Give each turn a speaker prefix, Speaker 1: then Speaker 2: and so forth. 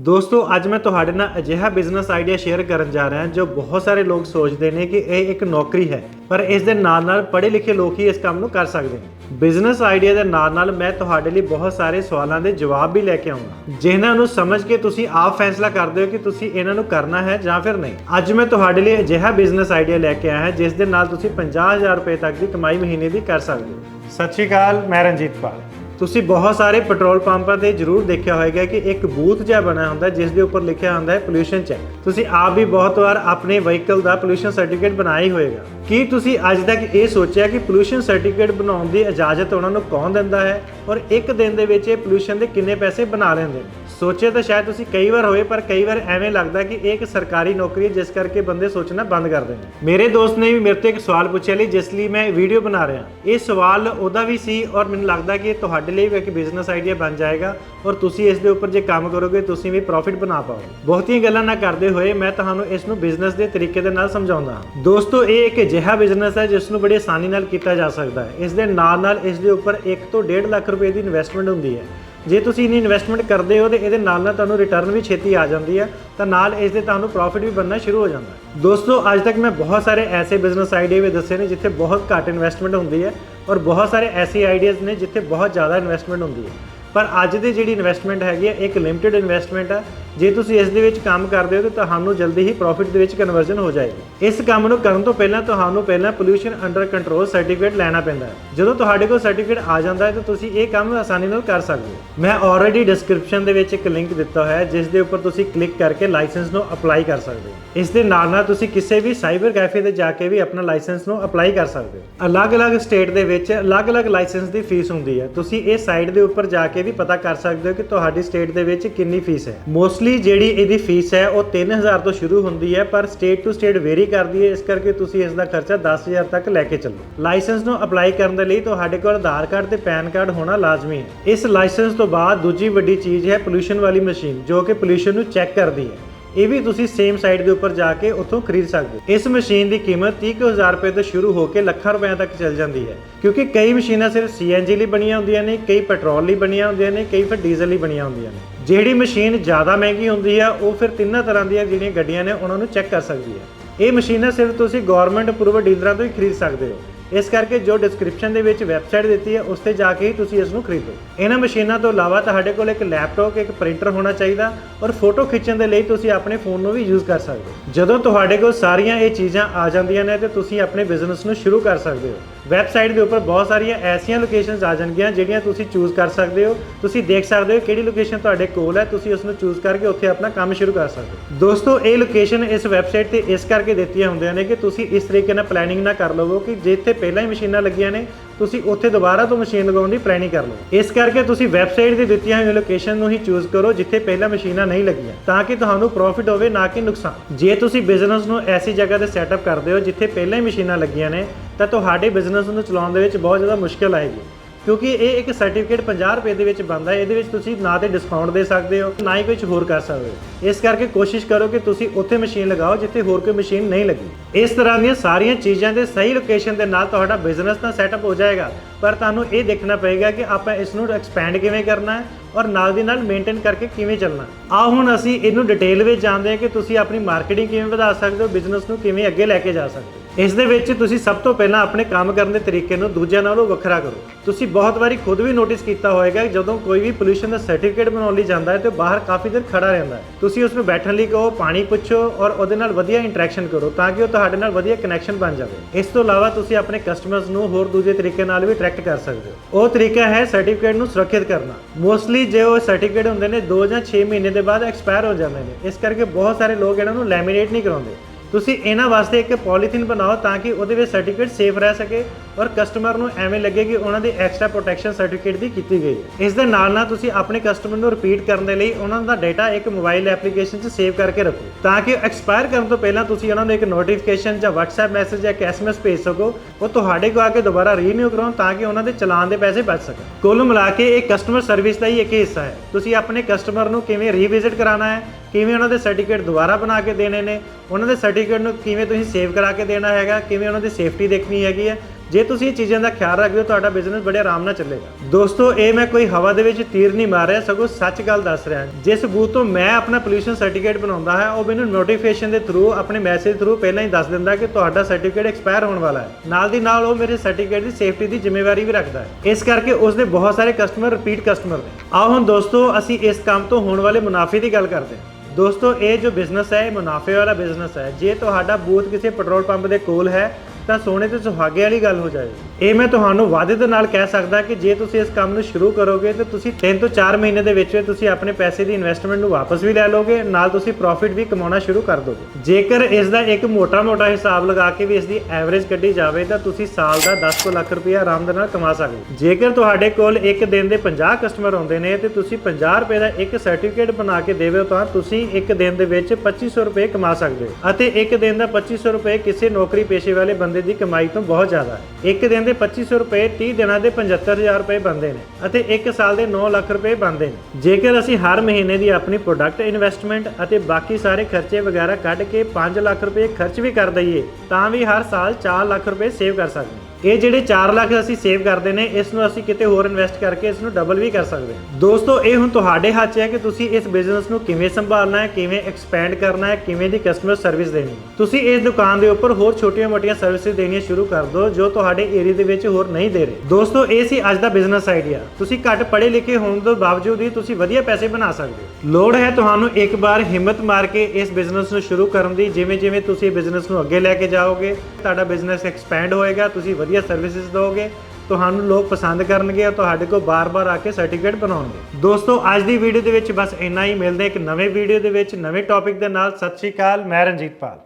Speaker 1: ਦੋਸਤੋ, ਅੱਜ ਮੈਂ ਤੁਹਾਡੇ ਨਾਲ ਅਜਿਹਾ ਬਿਜ਼ਨਸ ਆਈਡੀਆ ਸ਼ੇਅਰ ਕਰਨ ਜਾ ਰਿਹਾ ਹਾਂ ਜੋ ਬਹੁਤ ਸਾਰੇ ਲੋਕ ਸੋਚਦੇ ਨੇ ਕਿ ਇਹ ਇੱਕ ਨੌਕਰੀ ਹੈ, ਪਰ ਇਸ ਦੇ ਨਾਲ ਨਾਲ ਪੜ੍ਹੇ ਲਿਖੇ ਲੋਕ ਹੀ ਇਸ ਕੰਮ ਨੂੰ ਕਰ ਸਕਦੇ ਨੇ। ਬਿਜ਼ਨਸ ਆਈਡੀਆ ਦੇ ਨਾਲ ਨਾਲ ਮੈਂ ਤੁਹਾਡੇ ਲਈ ਬਹੁਤ ਸਾਰੇ ਸਵਾਲਾਂ ਦੇ ਜਵਾਬ ਵੀ ਲੈ ਕੇ ਆਉਂਗਾ ਜਿਨ੍ਹਾਂ ਨੂੰ ਸਮਝ ਕੇ ਤੁਸੀਂ ਆਪ ਫੈਸਲਾ ਕਰਦੇ ਹੋ ਕਿ ਤੁਸੀਂ ਇਹਨਾਂ ਨੂੰ ਕਰਨਾ ਹੈ ਜਾਂ ਫਿਰ ਨਹੀਂ। ਅੱਜ ਮੈਂ ਤੁਹਾਡੇ ਲਈ ਅਜਿਹਾ ਬਿਜ਼ਨਸ ਆਈਡੀਆ ਲੈ ਕੇ ਆਇਆ ਹਾਂ ਜਿਸ ਦੇ ਨਾਲ ਤੁਸੀਂ 50000 ਰੁਪਏ ਤੱਕ ਦੀ ਕਮਾਈ ਮਹੀਨੇ ਦੀ ਕਰ ਸਕਦੇ ਹੋ। ਸਤਿ ਸ਼੍ਰੀ ਅਕਾਲ, ਮੈਂ ਰਣਜੀਤ ਪਾਲ। ਤੁਸੀਂ ਬਹੁਤ ਸਾਰੇ ਪੈਟਰੋਲ ਪੰਪਾਂ ਤੇ ਜ਼ਰੂਰ ਦੇਖਿਆ ਹੋਵੇਗਾ ਕਿ ਇੱਕ ਬੂਥ ਜਿਹਾ ਬਣਿਆ ਹੁੰਦਾ, ਜਿਸ ਦੇ ਉੱਪਰ ਲਿਖਿਆ ਹੁੰਦਾ ਹੈ ਪੋਲੂਸ਼ਨ ਚੈੱਕ ਤੁਸੀਂ ਆਪ ਵੀ ਬਹੁਤ ਵਾਰ ਆਪਣੇ ਵਹੀਕਲ ਦਾ ਪੋਲੂਸ਼ਨ ਸਰਟੀਫਿਕੇਟ ਬਣਾਇਆ ਹੀ ਹੋਵੇਗਾ ਕੀ ਤੁਸੀਂ ਅੱਜ ਤੱਕ ਇਹ ਸੋਚਿਆ ਕਿ ਪੋਲੂਸ਼ਨ ਸਰਟੀਫਿਕੇਟ ਬਣਾਉਣ ਦੀ ਇਜਾਜ਼ਤ ਉਹਨਾਂ ਨੂੰ ਕੌਣ ਦਿੰਦਾ ਹੈ? ਔਰ ਇੱਕ ਦਿਨ ਦੇ ਵਿੱਚ ਇਹ ਪੋਲੂਸ਼ਨ ਦੇ ਕਿੰਨੇ ਪੈਸੇ ਬਣਾ ਲੈਂਦੇ ਨੇ? ਸੋਚੇ ਤਾਂ ਸ਼ਾਇਦ ਤੁਸੀਂ ਕਈ ਵਾਰ ਹੋਏ, ਪਰ ਕਈ ਵਾਰ ਐਵੇਂ ਲੱਗਦਾ ਕਿ ਇਹ ਇੱਕ ਸਰਕਾਰੀ ਨੌਕਰੀ ਹੈ, ਜਿਸ ਕਰਕੇ ਬੰਦੇ ਸੋਚਣਾ ਬੰਦ ਕਰ ਦਿੰਦੇ ਨੇ। ਮੇਰੇ ਦੋਸਤ ਨੇ ਵੀ ਮੇਰੇ ਤੋਂ ਇੱਕ ਸਵਾਲ ਪੁੱਛਿਆ ਲਈ, ਜਿਸ ਲਈ ਮੈਂ ਵੀਡੀਓ ਬਣਾ ਰਿਹਾ। ਇਹ ਸਵਾਲ ਉਹਦਾ ਵੀ ਸੀ ਔਰ ਮੈਨੂੰ ਲੱਗਦਾ ਕਿ ਇਹ ਤੁਹਾਡੇ ਲਈ ਵੀ ਇੱਕ ਬਿਜ਼ਨਸ ਆਈਡੀਆ ਬਣ ਜਾਏਗਾ ਔਰ ਤੁਸੀਂ ਇਸ ਦੇ ਉੱਪਰ ਜੇ ਕੰਮ ਕਰੋਗੇ, ਤੁਸੀਂ ਵੀ ਪ੍ਰੋਫਿਟ ਬਣਾ ਪਾਓਗੇ। ਬਹੁਤੀਆਂ ਗੱਲਾਂ ਨਾ ਕਰਦੇ ਹੋਏ ਮੈਂ ਤੁਹਾਨੂੰ ਇਸ ਨੂੰ ਬਿਜ਼ਨਸ ਦੇ ਤਰੀਕੇ ਦੇ ਨਾਲ ਸਮਝਾਉਂਦਾ ਹਾਂ। ਦੋਸਤੋ, ਇਹ ਇੱਕ ਅਜਿਹਾ ਬਿਜ਼ਨਸ ਹੈ ਜਿਸ ਨੂੰ ਬੜੀ ਆਸਾਨੀ ਨਾਲ ਕੀਤਾ ਜਾ ਸਕਦਾ ਹੈ। ਇਸ ਦੇ ਨਾਲ ਨਾਲ ਇਸ ਦੇ ਉੱਪਰ 1 ਤੋਂ 1.5 ਲੱਖ ਰੁਪਏ ਦੀ ਇਨਵੈਸਟਮੈਂਟ ਹੁੰਦੀ ਹੈ। ਜੇ ਤੁਸੀਂ ਇਨੀ ਇਨਵੈਸਟਮੈਂਟ ਕਰਦੇ ਹੋ ਤੇ ਇਹਦੇ ਨਾਲ ਨਾਲ ਤੁਹਾਨੂੰ ਰਿਟਰਨ ਵੀ ਛੇਤੀ ਆ ਜਾਂਦੀ ਹੈ, ਤਾਂ ਨਾਲ ਇਸ ਦੇ ਤੁਹਾਨੂੰ ਪ੍ਰੋਫਿਟ ਵੀ ਬਣਨਾ ਸ਼ੁਰੂ ਹੋ ਜਾਂਦਾ ਹੈ। ਦੋਸਤੋ, ਅੱਜ ਤੱਕ ਮੈਂ ਬਹੁਤ ਸਾਰੇ ਐਸੇ ਬਿਜ਼ਨਸ ਆਈਡੀਆ ਵੀ ਦੱਸੇ ਨੇ ਜਿੱਥੇ ਬਹੁਤ ਘੱਟ ਇਨਵੈਸਟਮੈਂਟ ਹੁੰਦੀ ਹੈ। ਔਰ ਬਹੁਤ ਸਾਰੇ ਐਸੇ ਆਈਡੀਆਜ਼ ਨੇ ਜਿੱਥੇ ਬਹੁਤ ਜ਼ਿਆਦਾ ਇਨਵੈਸਟਮੈਂਟ ਹੁੰਦੀ ਹੈ। ਪਰ ਅੱਜ ਦੀ ਜਿਹੜੀ ਇਨਵੈਸਟਮੈਂਟ ਹੈਗੀ ਹੈ ਇੱਕ ਲਿਮਿਟਿਡ ਇਨਵੈਸਟਮੈਂਟ ਹੈ ਜੇ ਤੁਸੀਂ ਇਸ ਦੇ ਵਿੱਚ ਕੰਮ ਕਰਦੇ ਹੋ, ਤਾਂ ਤੁਹਾਨੂੰ ਜਲਦੀ ਹੀ ਪ੍ਰੋਫਿਟ ਦੇ ਵਿੱਚ ਕਨਵਰਜਨ ਹੋ ਜਾਏਗੀ। ਇਸ ਕੰਮ ਨੂੰ ਕਰਨ ਤੋਂ ਪਹਿਲਾਂ ਤੁਹਾਨੂੰ ਪਹਿਲਾਂ ਪੋਲੂਸ਼ਨ ਅੰਡਰ ਕੰਟਰੋਲ ਸਰਟੀਫਿਕੇਟ ਲੈਣਾ ਪੈਂਦਾ ਹੈ। ਜਦੋਂ ਤੁਹਾਡੇ ਕੋਲ ਸਰਟੀਫਿਕੇਟ ਆ ਜਾਂਦਾ ਹੈ, ਤਾਂ ਤੁਸੀਂ ਇਹ ਕੰਮ ਆਸਾਨੀ ਨਾਲ ਕਰ ਸਕਦੇ ਹੋ। ਮੈਂ ਆਲਰੇਡੀ ਡਿਸਕ੍ਰਿਪਸ਼ਨ ਦੇ ਵਿੱਚ ਇੱਕ ਲਿੰਕ ਦਿੱਤਾ ਹੋਇਆ ਹੈ, ਜਿਸ ਦੇ ਉੱਪਰ ਤੁਸੀਂ ਕਲਿੱਕ ਕਰਕੇ ਲਾਇਸੈਂਸ ਨੂੰ ਅਪਲਾਈ ਕਰ ਸਕਦੇ ਹੋ। ਇਸ ਦੇ ਨਾਲ ਨਾਲ ਤੁਸੀਂ ਕਿਸੇ ਵੀ ਸਾਈਬਰ ਕੈਫੇ ਤੇ ਜਾ ਕੇ ਵੀ ਆਪਣਾ ਲਾਇਸੈਂਸ ਨੂੰ ਅਪਲਾਈ ਕਰ ਸਕਦੇ ਹੋ। ਅਲੱਗ-ਅਲੱਗ ਸਟੇਟ ਦੇ ਵਿੱਚ ਅਲੱਗ-ਅਲੱਗ ਲਾਇਸੈਂਸ ਦੀ ਫੀਸ ਹੁੰਦੀ ਹੈ। ਤੁਸੀਂ ਇਹ ਸਾਈਟ ਦੇ ਉੱਪਰ ਜਾ ਕੇ ਵੀ ਪਤਾ ਕਰ ਸਕਦੇ ਹੋ ਕਿ ਤੁਹਾਡੀ ਸਟੇਟ ਦੇ ਵਿੱਚ ਕਿੰਨੀ ਫੀਸ ਹੈ। ਮੋਸਟਲੀ ਜਿਹੜੀ ਇਹਦੀ ਫੀਸ ਹੈ, ਉਹ 3000 ਤੋਂ ਸ਼ੁਰੂ ਹੁੰਦੀ ਹੈ, ਪਰ ਸਟੇਟ ਟੂ ਸਟੇਟ ਵੇਰੀ ਕਰਦੀ ਹੈ। ਇਸ ਕਰਕੇ ਤੁਸੀਂ ਇਸ ਦਾ ਖਰਚਾ 10000 ਤੱਕ ਲੈ ਕੇ ਚੱਲੋ। ਲਾਇਸੈਂਸ ਨੂੰ ਅਪਲਾਈ ਕਰਨ ਦੇ ਲਈ ਤੁਹਾਡੇ ਕੋਲ ਆਧਾਰ ਕਾਰਡ ਤੇ ਪੈਨ ਕਾਰਡ ਹੋਣਾ ਲਾਜ਼ਮੀ ਹੈ। ਇਸ ਲਾਇਸੈਂਸ ਤੋਂ ਬਾਅਦ ਦੂਜੀ ਵੱਡੀ ਚੀਜ਼ ਹੈ ਪੋਲੂਸ਼ਨ ਵਾਲੀ ਮਸ਼ੀਨ ਜੋ ਕਿ ਪੋਲੂਸ਼ਨ ਨੂੰ ਚੈੱਕ ਕਰਦੀ ਹੈ। ਇਹ ਵੀ ਤੁਸੀਂ ਸੇਮ ਸਾਈਟ ਦੇ ਉੱਪਰ ਜਾ ਕੇ ਉੱਥੋਂ ਖਰੀਦ ਸਕਦੇ ਹੋ। ਇਸ ਮਸ਼ੀਨ ਦੀ ਕੀਮਤ 30000 ਰੁਪਏ ਤੋਂ ਸ਼ੁਰੂ ਹੋ ਕੇ ਲੱਖਾਂ ਰੁਪਏ ਤੱਕ ਚੱਲ ਜਾਂਦੀ ਹੈ। ਕਿਉਂਕਿ ਕਈ ਮਸ਼ੀਨਾਂ ਸਿਰਫ ਸੀਐਨਜੀ ਲਈ ਬਣੀਆਂ ਹੁੰਦੀਆਂ ਨੇ, ਕਈ ਪੈਟਰੋਲ ਲਈ ਬਣੀਆਂ ਹੁੰਦੀਆਂ ਨੇ, ਕਈ ਫਿਰ ਡੀਜ਼ਲ ਲਈ ਬਣੀਆਂ ਹੁੰਦੀਆਂ ਨੇ। ਜਿਹੜੀ ਮਸ਼ੀਨ ਜ਼ਿਆਦਾ ਮਹਿੰਗੀ ਹੁੰਦੀ ਹੈ, ਉਹ ਫਿਰ ਤਿੰਨਾਂ ਤਰ੍ਹਾਂ ਦੀਆਂ ਜਿਹੜੀਆਂ ਗੱਡੀਆਂ ਨੇ, ਉਹਨਾਂ ਨੂੰ ਚੈੱਕ ਕਰ ਸਕਦੀ ਹੈ। ਇਹ ਮਸ਼ੀਨਾਂ ਸਿਰਫ ਤੁਸੀਂ ਗਵਰਨਮੈਂਟ ਅਪਰੂਵਡ ਡੀਲਰਾਂ ਤੋਂ ਹੀ ਖਰੀਦ ਸਕਦੇ ਹੋ। ਇਸ ਕਰਕੇ ਜੋ ਡਿਸਕ੍ਰਿਪਸ਼ਨ ਦੇ ਵਿੱਚ ਵੈਬਸਾਈਟ ਦਿੱਤੀ ਹੈ, ਉਸ ਤੇ ਜਾ ਕੇ ਹੀ ਤੁਸੀਂ ਇਸ ਨੂੰ ਖਰੀਦੋ। ਇਹਨਾਂ ਮਸ਼ੀਨਾਂ ਤੋਂ ਇਲਾਵਾ ਤੁਹਾਡੇ ਕੋਲ ਇੱਕ ਲੈਪਟਾਪ ਇੱਕ ਪ੍ਰਿੰਟਰ ਹੋਣਾ ਚਾਹੀਦਾ ਔਰ ਫੋਟੋ ਖਿੱਚਣ ਦੇ ਲਈ ਤੁਸੀਂ ਆਪਣੇ ਫੋਨ ਨੂੰ ਵੀ ਯੂਜ਼ ਕਰ ਸਕਦੇ ਹੋ। ਜਦੋਂ ਤੁਹਾਡੇ ਕੋਲ ਸਾਰੀਆਂ ਇਹ ਚੀਜ਼ਾਂ ਆ ਜਾਂਦੀਆਂ ਨੇ, ਤੇ ਤੁਸੀਂ ਆਪਣੇ ਬਿਜ਼ਨਸ ਨੂੰ ਸ਼ੁਰੂ ਕਰ ਸਕਦੇ ਹੋ। ਵੈਬਸਾਈਟ ਦੇ ਉੱਪਰ ਬਹੁਤ ਸਾਰੀਆਂ ਐਸੀਆਂ ਲੋਕੇਸ਼ਨਸ ਆ ਜਾਣਗੀਆਂ, ਜਿਹੜੀਆਂ ਤੁਸੀਂ ਚੂਜ਼ ਕਰ ਸਕਦੇ ਹੋ। ਤੁਸੀਂ ਦੇਖ ਸਕਦੇ ਹੋ ਕਿਹੜੀ ਲੋਕੇਸ਼ਨ ਤੁਹਾਡੇ ਕੋਲ ਹੈ, ਤੁਸੀਂ ਉਸ ਨੂੰ ਚੂਜ਼ ਕਰਕੇ ਉੱਥੇ ਆਪਣਾ ਕੰਮ ਸ਼ੁਰੂ ਕਰ ਸਕਦੇ ਹੋ। ਦੋਸਤੋ, ਇਹ ਲੋਕੇਸ਼ਨ ਇਸ ਵੈਬਸਾਈਟ ਤੇ ਇਸ ਕਰਕੇ ਦਿੱਤੀਆਂ ਹੁੰਦੀਆਂ ਨੇ ਕਿ ਤੁਸੀਂ ਇਸ ਤਰੀਕੇ ਨਾਲ ਪਲੈਨਿੰਗ ਨਾ ਕਰ ਲਵੋ ਕਿ ਜਿੱਥੇ ਪਹਿਲਾਂ ਹੀ ਮਸ਼ੀਨਾਂ ਲੱਗੀਆਂ ਨੇ ਤੁਸੀਂ ਉੱਥੇ ਦੁਬਾਰਾ ਤੋਂ ਮਸ਼ੀਨ ਲਗਾਉਣ ਦੀ ਪਲੈਨਿੰਗ ਕਰ ਲਓ। ਇਸ ਕਰਕੇ ਤੁਸੀਂ ਵੈਬਸਾਈਟ ਦੀ ਦਿੱਤੀਆਂ ਹੋਈਆਂ ਲੋਕੇਸ਼ਨ ਨੂੰ ਹੀ ਚੂਜ਼ ਕਰੋ ਜਿੱਥੇ ਪਹਿਲਾਂ ਮਸ਼ੀਨਾਂ ਨਹੀਂ ਲੱਗੀਆਂ, ਤਾਂ ਕਿ ਤੁਹਾਨੂੰ ਪ੍ਰੋਫਿਟ ਹੋਵੇ, ਨਾ ਕਿ ਨੁਕਸਾਨ। ਜੇ ਤੁਸੀਂ ਬਿਜ਼ਨਸ ਨੂੰ ਐਸੀ ਜਗ੍ਹਾ ਤੇ ਸੈਟਅਪ ਕਰਦੇ ਹੋ ਜਿੱਥੇ ਪਹਿਲਾਂ ਹੀ ਮਸ਼ੀਨਾਂ ਲੱਗੀਆਂ ਨੇ, ਤਾਂ ਤੁਹਾਡੇ ਬਿਜ਼ਨਸ ਨੂੰ ਚਲਾਉਣ ਦੇ ਵਿੱਚ ਬਹੁਤ ਜ਼ਿਆਦਾ ਮੁਸ਼ਕਲ ਆਏਗੀ। ਕਿਉਂਕਿ ਇਹ ਇੱਕ ਸਰਟੀਫਿਕੇਟ 50 ਰੁਪਏ ਦੇ ਵਿੱਚ ਬਣਦਾ ਹੈ, ਇਹਦੇ ਵਿੱਚ ਤੁਸੀਂ ਨਾ ਤੇ ਡਿਸਕਾਊਂਟ ਦੇ ਸਕਦੇ ਹੋ, ਨਾ ਹੀ ਕੁਝ ਹੋਰ ਕਰ ਸਕਦੇ ਹੋ। ਇਸ ਕਰਕੇ ਕੋਸ਼ਿਸ਼ ਕਰੋ ਕਿ ਤੁਸੀਂ ਉੱਥੇ ਮਸ਼ੀਨ ਲਗਾਓ ਜਿੱਥੇ ਹੋਰ ਕੋਈ ਮਸ਼ੀਨ ਨਹੀਂ ਲੱਗੀ। ਇਸ ਤਰ੍ਹਾਂ ਦੀਆਂ ਸਾਰੀਆਂ ਚੀਜ਼ਾਂ ਦੇ ਸਹੀ ਲੋਕੇਸ਼ਨ ਦੇ ਨਾਲ ਤੁਹਾਡਾ ਬਿਜ਼ਨਸ ਤਾਂ ਸੈਟਅਪ ਹੋ ਜਾਏਗਾ, ਪਰ ਤੁਹਾਨੂੰ ਇਹ ਦੇਖਣਾ ਪਏਗਾ ਕਿ ਆਪਾਂ ਇਸ ਨੂੰ ਐਕਸਪੈਂਡ ਕਿਵੇਂ ਕਰਨਾ ਹੈ ਔਰ ਨਾਲ ਦੀ ਨਾਲ ਮੇਨਟੇਨ ਕਰਕੇ ਕਿਵੇਂ ਚੱਲਣਾ ਆ ਹੁਣ ਅਸੀਂ ਇਹਨੂੰ ਡਿਟੇਲ ਵਿੱਚ ਜਾਣਦੇ ਹਾਂ ਕਿ ਤੁਸੀਂ ਆਪਣੀ ਮਾਰਕੀਟਿੰਗ ਕਿਵੇਂ ਵਧਾ ਸਕਦੇ ਹੋ ਬਿਜ਼ਨਸ ਨੂੰ ਕਿਵੇਂ ਅੱਗੇ ਲੈ ਕੇ ਜਾ ਸਕਦੇ ਹੋ। ਇਸ ਦੇ ਵਿੱਚ ਤੁਸੀਂ ਸਭ ਤੋਂ ਪਹਿਲਾਂ ਆਪਣੇ ਕੰਮ ਕਰਨ ਦੇ ਤਰੀਕੇ ਨੂੰ ਦੂਜਿਆਂ ਨਾਲੋਂ ਵੱਖਰਾ ਕਰੋ। ਤੁਸੀਂ ਬਹੁਤ ਵਾਰੀ ਖੁਦ ਵੀ ਨੋਟਿਸ ਕੀਤਾ ਹੋਵੇਗਾ ਜਦੋਂ ਕੋਈ ਵੀ ਪੋਲੂਸ਼ਨ ਦਾ ਸਰਟੀਫਿਕੇਟ ਬਣਾਉਣ ਲਈ ਜਾਂਦਾ ਹੈ ਤੇ ਬਾਹਰ ਕਾਫੀ ਦੇਰ ਖੜਾ ਰਹਿੰਦਾ ਹੈ। ਤੁਸੀਂ ਉਸ ਨੂੰ ਬੈਠਣ ਲਈ ਕਹੋ, ਪਾਣੀ ਪੁੱਛੋ ਔਰ ਉਹਦੇ ਨਾਲ ਵਧੀਆ ਇੰਟਰੈਕਸ਼ਨ ਕਰੋ ਤਾਂ ਕਿ ਉਹ ਤੁਹਾਡੇ ਨਾਲ ਵਧੀਆ ਕਨੈਕਸ਼ਨ ਬਣ ਜਾਵੇ। ਇਸ ਤੋਂ ਇਲਾਵਾ ਤੁਸੀਂ ਆਪਣੇ ਕਸਟਮਰਸ ਨੂੰ ਹੋਰ ਦੂਜੇ ਤਰੀਕੇ ਨਾਲ ਵੀ ਅਟਰੈਕਟ ਕਰ ਸਕਦੇ ਹੋ। ਉਹ ਤਰੀਕਾ ਹੈ ਸਰਟੀਫਿਕੇਟ ਨੂੰ ਸੁਰੱਖਿਅਤ ਕਰਨਾ। ਮੋਸਟਲੀ ਜੇ ਉਹ ਸਰਟੀਫਿਕੇਟ ਹੁੰਦੇ ਨੇ 2 ਜਾਂ 6 ਮਹੀਨੇ ਦੇ ਬਾਅਦ ਐਕਸਪਾਇਰ ਹੋ ਜਾਂਦੇ ਨੇ। ਇਸ ਕਰਕੇ ਬਹੁਤ ਸਾਰੇ ਲੋਕ ਇਹਨਾਂ ਨੂੰ ਲੈਮੀਨੇਟ ਨਹੀਂ ਕਰਾਉਂਦੇ। ਤੁਸੀਂ ਇਹਨਾਂ ਵਾਸਤੇ ਇੱਕ ਪੋਲੀਥੀਨ ਬਣਾਓ ਤਾਂ ਕਿ ਉਹਦੇ ਵਿੱਚ ਸਰਟੀਫਿਕੇਟ ਸੇਫ ਰਹਿ ਸਕੇ ਔਰ ਕਸਟਮਰ ਨੂੰ ਐਵੇਂ ਲੱਗੇ ਕਿ ਉਹਨਾਂ ਦੀ ਐਕਸਟਰਾ ਪ੍ਰੋਟੈਕਸ਼ਨ ਸਰਟੀਫਿਕੇਟ ਦੀ ਕੀਤੀ ਗਈ ਹੈ। ਇਸ ਦੇ ਨਾਲ ਨਾਲ ਤੁਸੀਂ ਆਪਣੇ ਕਸਟਮਰ ਨੂੰ ਰਿਪੀਟ ਕਰਨ ਦੇ ਲਈ ਉਹਨਾਂ ਦਾ ਡਾਟਾ ਇੱਕ ਮੋਬਾਈਲ ਐਪਲੀਕੇਸ਼ਨ 'ਚ ਸੇਵ ਕਰਕੇ ਰੱਖੋ। ਤਾਂ ਕਿ ਐਕਸਪਾਇਰ ਕਰਨ ਤੋਂ ਪਹਿਲਾਂ ਤੁਸੀਂ ਉਹਨਾਂ ਨੂੰ ਇੱਕ ਨੋਟੀਫਿਕੇਸ਼ਨ ਜਾਂ WhatsApp ਮੈਸੇਜ ਜਾਂ ਇੱਕ SMS ਭੇਜ ਸਕੋ, ਉਹ ਤੁਹਾਡੇ ਕੋਲ ਆ ਕੇ ਦੁਬਾਰਾ ਰੀਨਿਊ ਕਰਾਉਣ ਤਾਂ ਕਿ ਉਹਨਾਂ ਦੇ ਚਲਾਨ ਦੇ ਪੈਸੇ ਬਚ ਸਕਣ। ਕੁੱਲ ਮਿਲਾ ਕੇ ਇਹ ਕਸਟਮਰ ਸਰਵਿਸ ਦਾ ਹੀ ਇੱਕ ਹਿੱਸਾ ਹੈ। ਤੁਸੀਂ ਆਪਣੇ ਕਸਟਮਰ ਨੂੰ ਕਿਵੇਂ ਰੀਵਿਜ਼ਿਟ ਕਰਾਉਣਾ ਹੈ, ਕਿਵੇਂ ਉਹਨਾਂ ਦੇ ਸਰਟੀਫਿਕੇਟ ਦੁਬਾਰਾ ਬਣਾ ਕੇ ਦੇਣੇ ਨੇ, ਉਹਨਾਂ ਦੇ ਸਰਟੀਫਿਕੇਟ ਨੂੰ ਕਿਵੇਂ ਤੁਸੀਂ ਸੇਵ ਕਰਾ ਕੇ ਦੇਣਾ ਹੈਗਾ, ਕਿਵੇਂ ਉਹਨਾਂ ਦੀ ਸੇਫਟੀ ਦੇਖਣੀ ਹੈਗੀ ਹੈ, ਜੇ ਤੁਸੀਂ ਇਹ ਚੀਜ਼ਾਂ ਦਾ ਖਿਆਲ ਰੱਖਦੇ ਹੋ, ਤੁਹਾਡਾ ਬਿਜ਼ਨਸ ਬੜੇ ਆਰਾਮ ਨਾਲ ਚੱਲੇਗਾ। ਦੋਸਤੋ, ਇਹ ਮੈਂ ਕੋਈ ਹਵਾ ਦੇ ਵਿੱਚ ਤੀਰ ਨਹੀਂ ਮਾਰ ਰਿਹਾ, ਸਗੋਂ ਸੱਚ ਗੱਲ ਦੱਸ ਰਿਹਾ। ਜਿਸ ਬੂਥ ਤੋਂ ਮੈਂ ਆਪਣਾ ਪੋਲੂਸ਼ਨ ਸਰਟੀਫਿਕੇਟ ਬਣਾਉਂਦਾ ਹੈ, ਉਹ ਮੈਨੂੰ ਨੋਟੀਫਿਕੇਸ਼ਨ ਦੇ ਥਰੂ ਆਪਣੇ ਮੈਸੇਜ ਥਰੂ ਪਹਿਲਾਂ ਹੀ ਦੱਸ ਦਿੰਦਾ ਕਿ ਤੁਹਾਡਾ ਸਰਟੀਫਿਕੇਟ ਐਕਸਪਾਇਰ ਹੋਣ ਵਾਲਾ ਹੈ। ਨਾਲ ਦੀ ਨਾਲ ਉਹ ਮੇਰੇ ਸਰਟੀਫਿਕੇਟ ਦੀ ਸੇਫਟੀ ਦੀ ਜ਼ਿੰਮੇਵਾਰੀ ਵੀ ਰੱਖਦਾ ਹੈ। ਇਸ ਕਰਕੇ ਉਸ ਦੇ ਬਹੁਤ ਸਾਰੇ ਕਸਟਮਰ ਰਿਪੀਟ ਕਸਟਮਰ ਨੇ। ਆਓ ਹੁਣ ਦੋਸਤੋ, ਅਸੀਂ ਇਸ ਕੰਮ ਤੋਂ ਹੋਣ ਵਾਲੇ ਮੁਨਾਫੇ ਦੀ ਗੱਲ ਕਰਦੇ ਹਾਂ। ਦੋਸਤੋ, ਇਹ ਜੋ ਬਿਜ਼ਨਸ ਹੈ, ਇਹ ਮੁਨਾਫੇ ਵਾਲਾ ਬਿਜ਼ਨਸ ਹੈ। ਜੇ ਤੁਹਾਡਾ ਬੂਥ ਕਿਸੇ ਪੈਟਰੋਲ ਪੰਪ ਦੇ ਕੋਲ ਹੈ, ਤਾਂ ਸੋਨੇ ਤੇ ਸੁਹਾਗੇ ਵਾਲੀ ਗੱਲ ਹੋ ਜਾਏਗੀ ਇਹ ਮੈਂ ਤੁਹਾਨੂੰ ਵਾਅਦੇ ਦੇ ਨਾਲ ਕਹਿ ਸਕਦਾ ਕਿ ਜੇ ਤੁਸੀਂ ਇਸ ਕੰਮ ਨੂੰ ਸ਼ੁਰੂ ਕਰੋਗੇ ਤਾਂ ਤੁਸੀਂ 3 ਤੋਂ 4 ਮਹੀਨੇ ਦੇ ਵਿੱਚ ਤੁਸੀਂ ਆਪਣੇ ਪੈਸੇ ਦੀ ਇਨਵੈਸਟਮੈਂਟ ਨੂੰ ਵਾਪਸ ਵੀ ਲੈ ਲਓਗੇ, ਨਾਲ ਤੁਸੀਂ ਪ੍ਰੋਫਿਟ ਵੀ ਕਮਾਉਣਾ ਸ਼ੁਰੂ ਕਰ ਦੋਗੇ। ਜੇਕਰ ਇਸ ਦਾ ਇੱਕ ਮੋਟਾ-ਮੋਟਾ ਹਿਸਾਬ ਲਗਾ ਕੇ ਵੀ ਇਸ ਦੀ ਐਵਰੇਜ ਕੱਢੀ ਜਾਵੇ, ਤਾਂ ਤੁਸੀਂ ਸਾਲ ਦਾ 10 ਲੱਖ ਰੁਪਏ ਆਰਾਮ ਦੇ ਨਾਲ ਕਮਾ ਸਕਦੇ ਜੇਕਰ ਤੁਹਾਡੇ ਕੋਲ ਇੱਕ ਦਿਨ ਦੇ 50 ਕਸਟਮਰ ਆਉਂਦੇ ਨੇ, ਤੇ ਤੁਸੀਂ 50 ਰੁਪਏ ਦਾ ਇੱਕ ਸਰਟੀਫਿਕੇਟ ਬਣਾ ਕੇ ਦੇਵੇ ਤਾਂ ਤੁਸੀਂ ਇੱਕ ਦਿਨ ਦੇ ਵਿੱਚ 2500 ਰੁਪਏ ਕਮਾ ਸਕਦੇ ਹੋ। ਅਤੇ ਇੱਕ ਦਿਨ ਦਾ 2500 ਰੁਪਏ ਕਿਸੇ ਨੌਕਰੀ ਪੇਸ਼ੇ ਵਾਲੇ ਬੰਦੇ ਦੀ ਕਮਾਈ ਤੋਂ ਬਹੁਤ ਜ਼ਿਆਦਾ ਹੈ। ਇੱਕ ਦਿਨ ਦੇ 2500 ਰੁਪਏ 30 ਦਿਨਾਂ ਦੇ 75000 ਰੁਪਏ ਬਣਦੇ ਨੇ ਅਤੇ ਇੱਕ ਸਾਲ ਦੇ 9 ਲੱਖ ਰੁਪਏ ਬਣਦੇ ਨੇ। ਜੇਕਰ ਅਸੀਂ ਹਰ ਮਹੀਨੇ ਦੀ ਆਪਣੀ ਪ੍ਰੋਡਕਟ ਇਨਵੈਸਟਮੈਂਟ ਅਤੇ ਬਾਕੀ ਸਾਰੇ ਖਰਚੇ ਵਗੈਰਾ ਕੱਢ ਕੇ 5 ਲੱਖ ਰੁਪਏ ਖਰਚ ਵੀ ਕਰ ਦਈਏ, ਤਾਂ ਵੀ ਹਰ ਸਾਲ 4 ਲੱਖ ਰੁਪਏ ਸੇਵ ਕਰ ਸਕਦੇ ਹਾਂ। ਇਹ ਜਿਹੜੇ 4 ਲੱਖ ਅਸੀਂ ਸੇਵ ਕਰਦੇ ਨੇ, ਇਸ ਨੂੰ ਅਸੀਂ ਕਿਤੇ ਹੋਰ ਇਨਵੈਸਟ ਕਰਕੇ ਇਸ ਨੂੰ ਡਬਲ ਵੀ ਕਰ ਸਕਦੇ। ਹਾਂ ਦੋਸਤੋ, ਇਹ ਹੁਣ ਤੁਹਾਡੇ ਹੱਥ 'ਚ ਹੈ ਕਿ ਤੁਸੀਂ ਇਸ ਬਿਜ਼ਨਸ ਨੂੰ ਕਿਵੇਂ ਸੰਭਾਲਣਾ ਹੈ, ਕਿਵੇਂ ਐਕਸਪੈਂਡ ਕਰਨਾ ਹੈ, ਕਿਵੇਂ ਦੀ ਕਸਟਮਰ ਸਰਵਿਸ ਦੇਣੀ ਹੈ। ਤੁਸੀਂ ਇਸ ਦੁਕਾਨ ਦੇ ਉੱਪਰ ਹੋਰ ਛੋਟੀਆਂ-ਮੋਟੀਆਂ ਸਰਵਿਸਿਜ਼ ਦੇਣੀਆਂ ਸ਼ੁਰੂ ਕਰ ਦਿਓ, ਜੋ ਤੁਹਾਡੇ ਏਰੀਆ ਦੇ ਵਿੱਚ ਹੋਰ ਨਹੀਂ ਦੇ ਰਹੇ। ਦੋਸਤੋ, ਇਹ ਸੀ ਅੱਜ ਦਾ ਬਿਜ਼ਨਸ ਆਈਡੀਆ ਤੁਸੀਂ ਘੱਟ ਪੜ੍ਹੇ ਲਿਖੇ ਹੋਣ ਦੇ ਬਾਵਜੂਦ ਹੀ ਤੁਸੀਂ ਵਧੀਆ ਪੈਸੇ ਬਣਾ ਸਕਦੇ ਹੋ। ਲੋੜ ਹੈ ਤੁਹਾਨੂੰ ਇੱਕ ਵਾਰ ਹਿੰਮਤ ਮਾਰ ਕੇ ਇਸ ਬਿਜ਼ਨਸ ਨੂੰ ਸ਼ੁਰੂ ਕਰਨ ਦੀ ਜਿਵੇਂ ਜਿਵੇਂ ਤੁਸੀਂ ਬਿਜ਼ਨਸ ਨੂੰ ਅੱਗੇ ਲੈ ਕੇ ਜਾਓਗੇ, ਤੁਹਾਡਾ ਬਿਜ਼ਨਸ ਐਕਸਪੈਂਡ ਹੋਏਗਾ, ਤੁਸੀਂ ਵਧੀਆ ਸਰਵਿਸਿਜ਼ ਦਿਓਗੇ ਤੁਹਾਨੂੰ ਲੋਕ ਪਸੰਦ ਕਰਨਗੇ ਔਰ ਤੁਹਾਡੇ ਕੋਲ ਬਾਰ-ਬਾਰ ਆ ਕੇ ਸਰਟੀਫਿਕੇਟ ਬਣਾਉਣਗੇ। ਦੋਸਤੋ, ਅੱਜ ਦੀ ਵੀਡੀਓ ਦੇ ਵਿੱਚ ਬਸ ਇੰਨਾ ਹੀ। ਮਿਲਦੇ ਇੱਕ ਨਵੇਂ ਵੀਡੀਓ ਦੇ ਵਿੱਚ, ਨਵੇਂ ਟੌਪਿਕ ਦੇ ਨਾਲ। ਸਤਿ ਸ਼੍ਰੀ ਅਕਾਲ, ਮੈਂ ਰਣਜੀਤ ਪਾਲ।